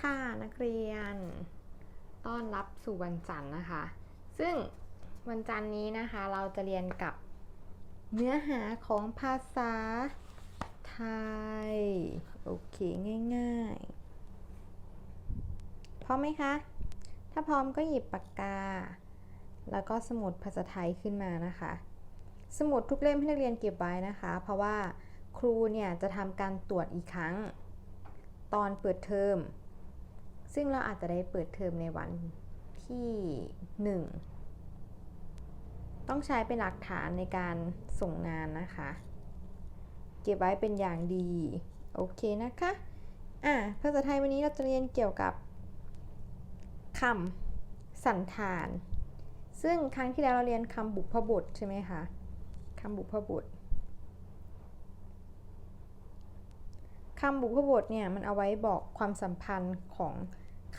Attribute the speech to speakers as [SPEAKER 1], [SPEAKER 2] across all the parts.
[SPEAKER 1] ค่ะนักเรียน ต้อนรับสู่วันจันทร์นะคะ ซึ่งวันจันทร์นี้นะคะเราจะเรียนกับเนื้อหาของภาษาไทย โอเคง่ายๆพร้อมไหมคะ ถ้าพร้อมก็หยิบปากกา แล้วก็สมุดภาษาไทยขึ้นมานะคะ สมุดทุกเล่มให้นักเรียนเก็บไว้นะคะ เพราะว่าครูเนี่ยจะทำการตรวจอีกครั้ง ตอนเปิดเทอม ซึ่งเราอาจจะได้เปิดเทอมในวันที่ 1 ต้องใช้เป็นหลักฐานในการส่งงานนะคะ เก็บไว้เป็นอย่างดี โอเคนะคะ อะภาษาไทยวันนี้เราจะเรียนเกี่ยวกับคำสันธาน ซึ่งครั้งที่แล้วเราเรียนคำบุพบทใช่ไหมคะคำบุพบทคำบุพบทเนี่ยมันเอาไว้บอกความสัมพันธ์ของ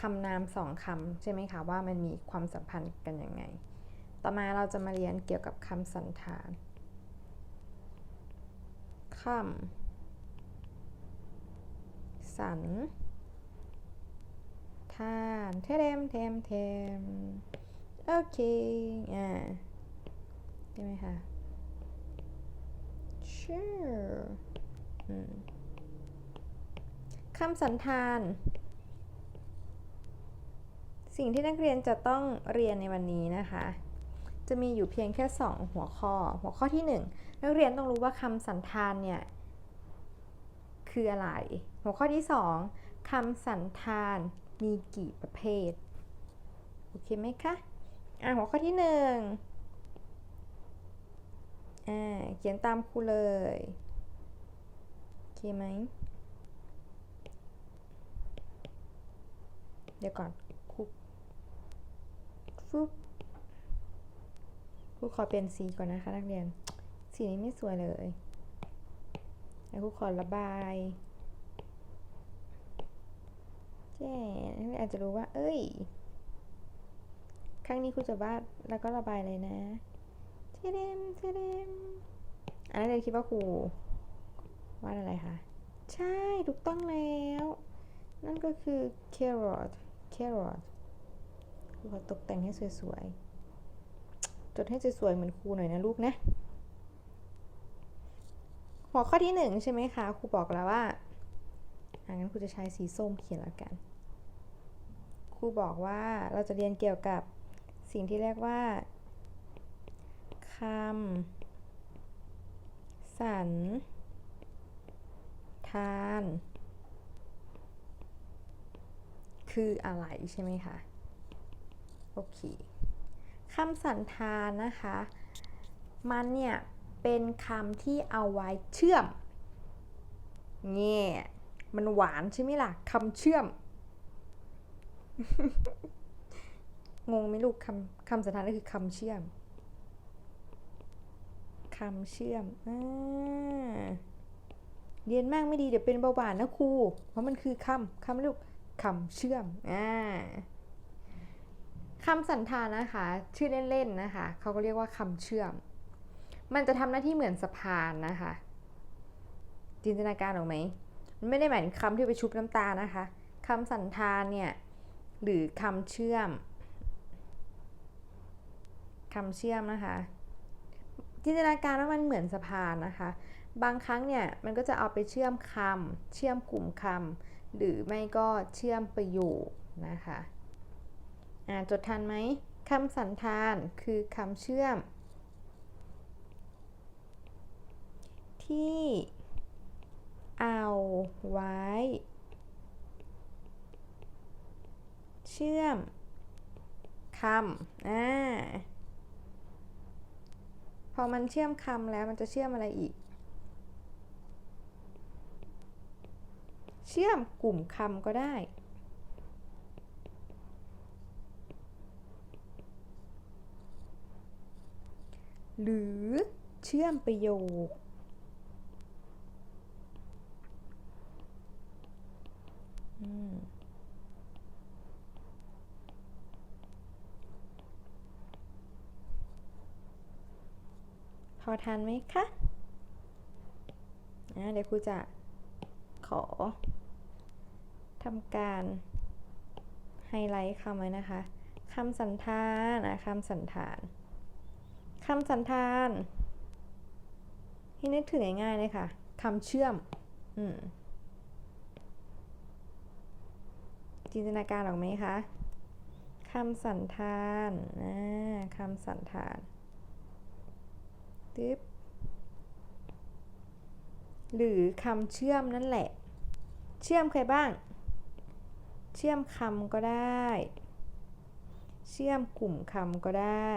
[SPEAKER 1] คำนามสองคำใช่ไหมคะว่ามันมีความสัมพันธ์กันยังไง ต่อมาเราจะมาเรียนเกี่ยวกับคำสันธานคำสันธานเทมเทมเทมโอเคอ่าใช่ไหมคะ sure อืมคำสันธาน สิ่งที่นักเรียนจะต้องเรียนในวันนี้นะคะ จะมีอยู่เพียงแค่ 2 หัวข้อ หัวข้อที่ 1 นักเรียนต้องรู้ว่าคำสันธานเนี่ยคืออะไร หัวข้อที่ 2คำสันธานมีกี่ประเภท โอเคไหมคะ อะหัวข้อที่ 1อ่าเขียนตามครูเลย โอเคไหม เดี๋ยวก่อน ฟึบครูขอเปลี่ยนสีก่อนนะคะ นักเรียน สีนี้ไม่สวยเลยแล้วครูขอระบายเจ๊นักเรียนอาจจะรู้ว่า เอ้ย ครั้งนี้ครูจะวาดแล้วก็ระบายเลยนะเทเดมเทเดมอันนั้นเรียนคิดว่าครูวาดอะไรคะใช่ ถูกต้องแล้ว นั่นก็คือ carrot carrot ครูขอตกแต่งให้สวยๆ จดให้สวยๆ เหมือนครูหน่อยนะลูกนะ หัวข้อที่หนึ่งใช่ไหมคะครูบอกแล้วว่าอ่างั้นครูจะใช้สีส้มเขียนแล้วกัน ครูบอกว่าเราจะเรียนเกี่ยวกับสิ่งที่เรียกว่าคำสันธาน คืออะไรใช่ไหมคะ โอเคคำสันธานนะคะ มันเนี่ยเป็นคำที่เอาไว้เชื่อมเง่มันหวานใช่ไหมล่ะคำเชื่อม งงไหมลูกคำคำสันธานก็คือคำเชื่อมคำเชื่อมอเรียนมากไม่ดีเดี๋ยวเป็นเบาหวานนะครู เพราะมันคือคำคำลูกคำเชื่อมอ่า คำสันธานนะคะ ชื่อเล่นๆนะคะเขาก็เรียกว่าคำเชื่อม มันจะทำหน้าที่เหมือนสะพานนะคะ จินตนาการออกไหมมันไม่ได้หมายถึงคำที่ไปชุบน้ำตานะคะคำสันธานเนี่ยหรือคำเชื่อมคำเชื่อมนะคะ จินตนาการว่ามันเหมือนสะพานนะคะ บางครั้งเนี่ยมันก็จะเอาไปเชื่อมคำเชื่อมกลุ่มคำหรือไม่ก็เชื่อมประโยคนะคะ จดทันไหมคำสันธานคือคำเชื่อม ที่เอาไว้ เชื่อมคำอ่าพอมันเชื่อมคำแล้วมันจะเชื่อมอะไรอีก เชื่อมกลุ่มคำก็ได้ หรือเชื่อมประโยค พอทันไหมคะอะเดี๋ยวครูจะขอทำการไฮไลท์คำไว้นะคะ คำสันธานอะคำสันธาน คำสันธานให้นึกถึงง่ายๆเลยค่ะคำเชื่อมอืมจินตนาการออกไหมคะคำสันธานอ่าคำสันธานตึ๊บหรือคำเชื่อมนั่นแหละ เชื่อมใครบ้าง เชื่อมคำก็ได้ เชื่อมกลุ่มคำก็ได้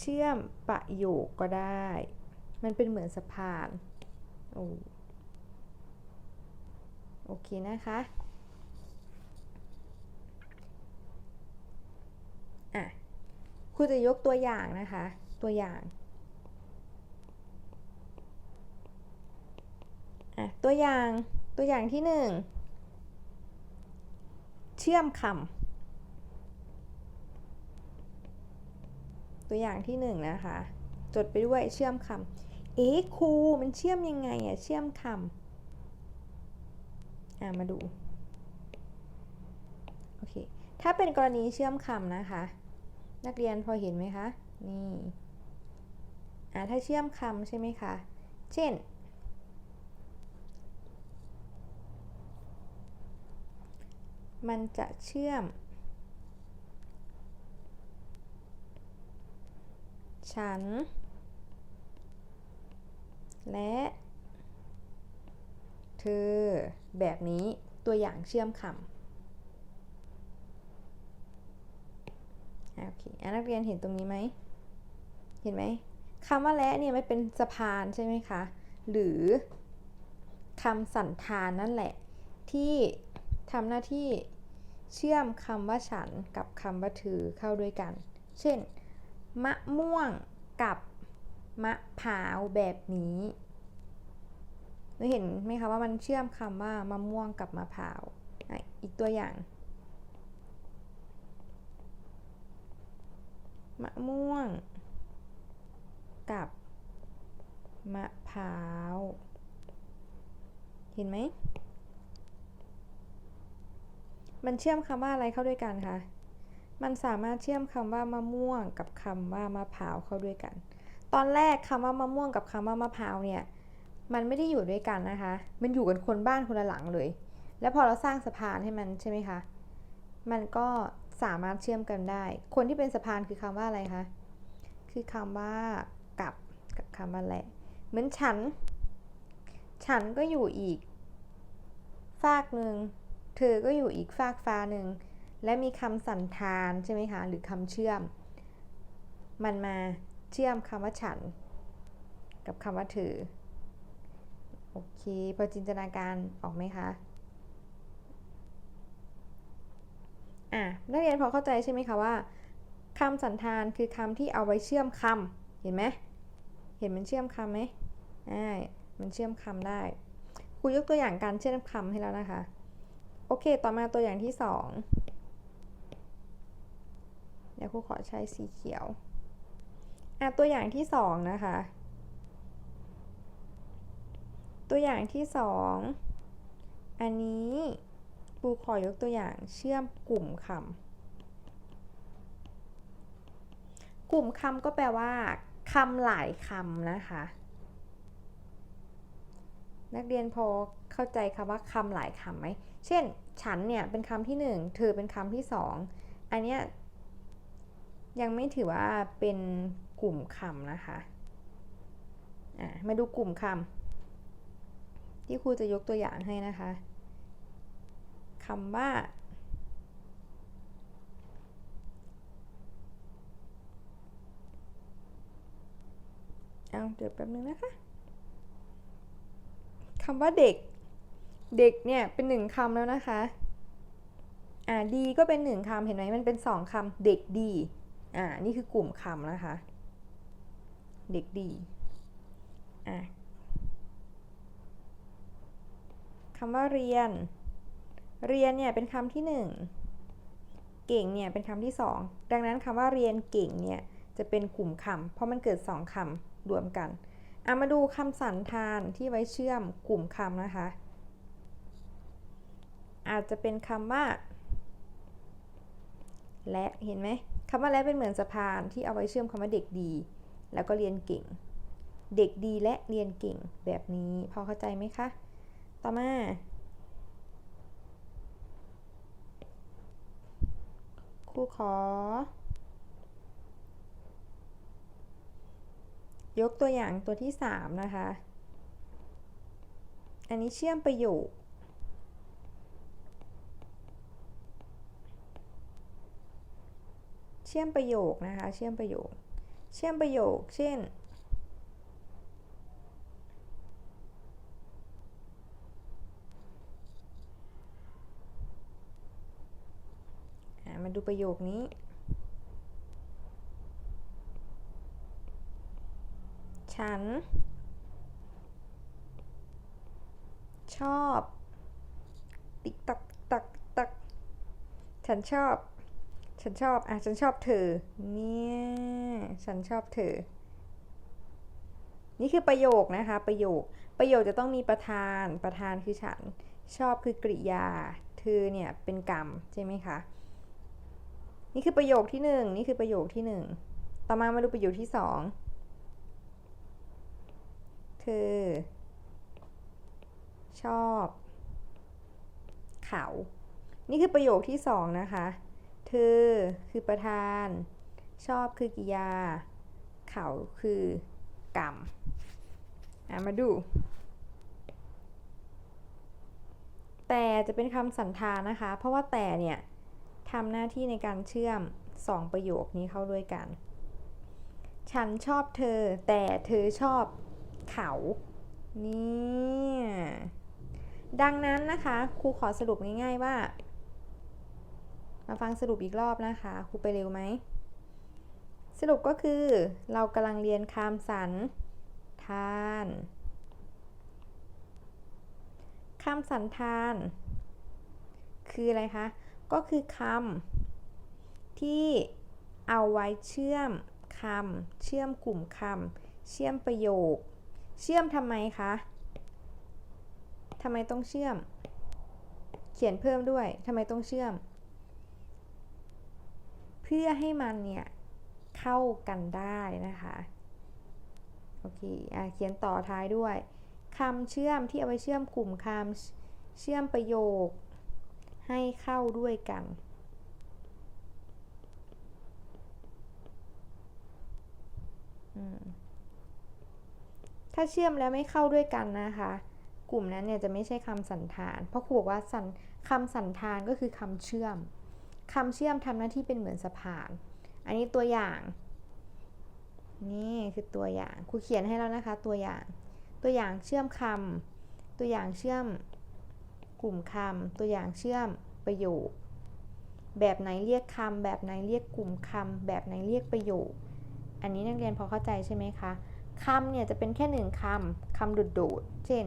[SPEAKER 1] เชื่อมประโยคก็ได้ มันเป็นเหมือนสะพานโอ้โอเคนะคะอะครูจะยกตัวอย่างนะคะ ตัวอย่างอะตัวอย่างตัวอย่างที่หนึ่งเชื่อมคำ ตัวอย่างที่หนึ่งนะคะ จดไปด้วยเชื่อมคำเอ๊ะครูมันเชื่อมยังไงอะเชื่อมคำอะมาดูโอเคถ้าเป็นกรณีเชื่อมคำนะคะ นักเรียนพอเห็นไหมคะนี่อ่าถ้าเชื่อมคำใช่ไหมคะ เช่น มันจะเชื่อม ฉัน และ เธอ แบบนี้ตัวอย่างเชื่อมคำโอเคอนักเรียนเห็นตรงนี้ไหม เห็นไหมคำว่าและเนี่ยไม่เป็นสะพานใช่ไหมคะ หรือคำสันธานนั่นแหละ ที่ทำหน้าที่เชื่อมคำว่าฉันกับคำว่าเธอเข้าด้วยกัน เช่น มะม่วงกับมะพร้าวแบบนี้เราเห็นไหมคะว่ามันเชื่อมคำว่ามะม่วงกับมะพร้าวอีกตัวอย่าง มะม่วง กับ มะพร้าว เห็นไหม มันเชื่อมคำว่าอะไรเข้าด้วยกันคะ มันสามารถเชื่อมคำว่ามะม่วงกับคำว่ามะพร้าวเข้าด้วยกัน ตอนแรกคำว่ามะม่วงกับคำว่ามะพร้าวเนี่ยมันไม่ได้อยู่ด้วยกันนะคะ มันอยู่กันคนบ้านคนละหลังเลย แล้วพอเราสร้างสะพานให้มันใช่ไหมคะ มันก็สามารถเชื่อมกันได้ คนที่เป็นสะพานคือคำว่าอะไรคะ คือคำว่ากับกับคำว่าแหละ เหมือนฉัน ฉันก็อยู่อีกฝากหนึ่ง เธอก็อยู่อีกฝากฟ้าหนึ่ง และมีคำสันธานใช่ไหมคะหรือคำเชื่อม มันมาเชื่อมคำว่าฉัน กับคำว่าเธอโอเค พอจินตนาการออกไหมคะอะนักเรียนพอเข้าใจใช่ไหมคะว่าคำสันธานคือคำที่เอาไว้เชื่อมคำเห็นไหมเห็นมันเชื่อมคำไหมอ่ามันเชื่อมคำได้ครูยกตัวอย่างการเชื่อมคำให้แล้วนะคะ โอเค ต่อมาตัวอย่างที่สอง ดี๋ยวครูขอใช้สีเขียวอะตัวอย่างที่สองนะคะ ตัวอย่างที่สองอันนี้ครูขอยกตัวอย่างเชื่อมกลุ่มคำกลุ่มคำก็แปลว่าคำหลายคำนะคะ นักเรียนพอเข้าใจคำว่าคำหลายคำไหม เช่น ฉันเนี่ยเป็นคำที่หนึ่งเธอเป็นคำที่สองอันเนี้ย ยังไม่ถือว่าเป็นกลุ่มคำนะคะะมาดูกลุ่มคำที่ครูจะยกตัวอย่างให้นะคะคำว่า เอาเดี๋ยวแป๊บนึงนะคะคำว่าเด็ก เด็กเนี่ยเป็นหนึ่งคำแล้วนะคะ อ่าดีก็เป็นหนึ่งคำเห็นไหมมันเป็นสองคำเด็กดี อ่า นี่คือกลุ่มคำนะคะ เด็กดี อ่าคำว่าเรียน เรียนเนี่ยเป็นคำที่หนึ่ง เก่งเนี่ยเป็นคำที่สอง ดังนั้นคำว่าเรียนเก่งเนี่ยจะเป็นกลุ่มคำเพราะมันเกิดสองคำรวมกันเอามาดูคำสันธานที่ไว้เชื่อมกลุ่มคำนะคะ อาจจะเป็นคำว่า และเห็นไหม คำว่าและเป็นเหมือนสะพานที่เอาไว้เชื่อมคำว่าเด็กดี แล้วก็เรียนเก่ง เด็กดีและเรียนเก่งแบบนี้พอเข้าใจไหมคะ ต่อมา ครูขอ ยกตัวอย่างตัวที่ 3 นะคะ อันนี้เชื่อมประโยค เชื่อมประโยคนะคะ เชื่อมประโยค เชื่อมประโยค เช่นอะมาดูประโยคนี้ฉัน ชอบ ติ๊กตักตักตักฉันชอบ ฉันชอบ อะ ฉันชอบเธอ เนี่ย ฉันชอบเธอ นี่คือประโยคนะคะ ประโยค ประโยคจะต้องมีประธาน ประธานคือฉัน ชอบคือกริยา เธอเนี่ยเป็นกรรมใช่ไหมคะ นี่คือประโยคที่หนึ่งนี่คือประโยคที่หนึ่งต่อมามาดูประโยคที่สองเธอ ชอบ เขา นี่คือประโยคที่สองนะคะ เธอคือประธาน ชอบคือกริยา เขาคือกรรมอะมาดู แต่จะเป็นคำสันธานนะคะ เพราะว่าแต่เนี่ยทำหน้าที่ในการเชื่อมสองประโยคนี้เข้าด้วยกัน ฉันชอบเธอ แต่เธอชอบเขานี่ดังนั้นนะคะครูขอสรุปง่ายๆว่า มาฟังสรุปอีกรอบนะคะครูไปเร็วไหม สรุปก็คือเรากำลังเรียนคำสันธานคำสันธาน คืออะไรคะ ก็คือคำที่เอาไว้เชื่อมคำเชื่อมกลุ่มคำเชื่อมประโยค เชื่อมทำไมคะทำไมต้องเชื่อม เขียนเพิ่มด้วยทำไมต้องเชื่อม พื่อให้มันเนี่ยเข้ากันได้นะคะโอเคอะเขียนต่อท้ายด้วยคำเชื่อมที่เอาไว้เชื่อมกลุ่มคำเชื่อมประโยคให้เข้าด้วยกันถ้าเชื่อมแล้วไม่เข้าด้วยกันนะคะ กลุ่มนั้นเนี่ยจะไม่ใช่คำสันธาน เพราะครูบอกว่าสันคำสันธานก็คือคำเชื่อม คำเชื่อมทำหน้าที่เป็นเหมือนสะพาน อันนี้ตัวอย่าง นี่คือตัวอย่างครูเขียนให้แล้วนะคะ ตัวอย่าง ตัวอย่างเชื่อมคำตัวอย่างเชื่อมกลุ่มคำตัวอย่างเชื่อมประโยค แบบไหนเรียกคำแบบไหนเรียกกลุ่มคำแบบไหนเรียกประโยค อันนี้นักเรียนพอเข้าใจใช่ไหมคะคำเนี่ยจะเป็นแค่หนึ่งคำคำโดดๆเช่น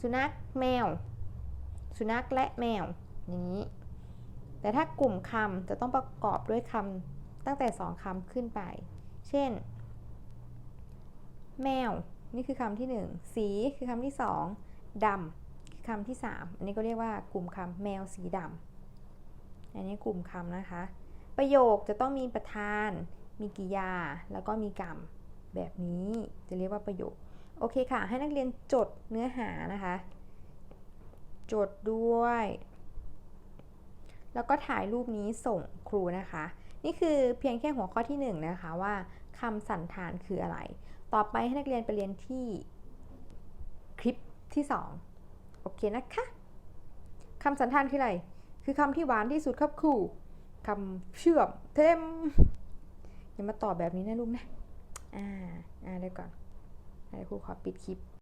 [SPEAKER 1] สุนัขแมว สุนัขและแมวอย่างนี้ แต่ถ้ากลุ่มคำจะต้องประกอบด้วยคำตั้งแต่สองคำขึ้นไป เช่น แมว นี่คือคำที่หนึ่งสีคือคำที่สองดำคือคำที่สามอันนี้ก็เรียกว่ากลุ่มคำแมวสีดำอันนี้กลุ่มคำนะคะ ประโยคจะต้องมีประธาน มีกริยา แล้วก็มีกรรม แบบนี้จะเรียกว่าประโยค โอเคค่ะ ให้นักเรียนจดเนื้อหานะคะ จดด้วย แล้วก็ถ่ายรูปนี้ส่งครูนะคะ นี่คือเพียงแค่หัวข้อที่1นนะคะว่าคำสันธานคืออะไร ต่อไปให้นักเรียนไปเรียนที่คลิปที่ 2 โอเคนะคะคำสันธานคืออะไร คือคำที่หวานที่สุดครับครูคำเชื่อมเทมอย่ามาตอบแบบนี้นะลูกนะ อ่า อ่าเดี๋ยวก่อนเดี๋ยวครูขอปิดคลิป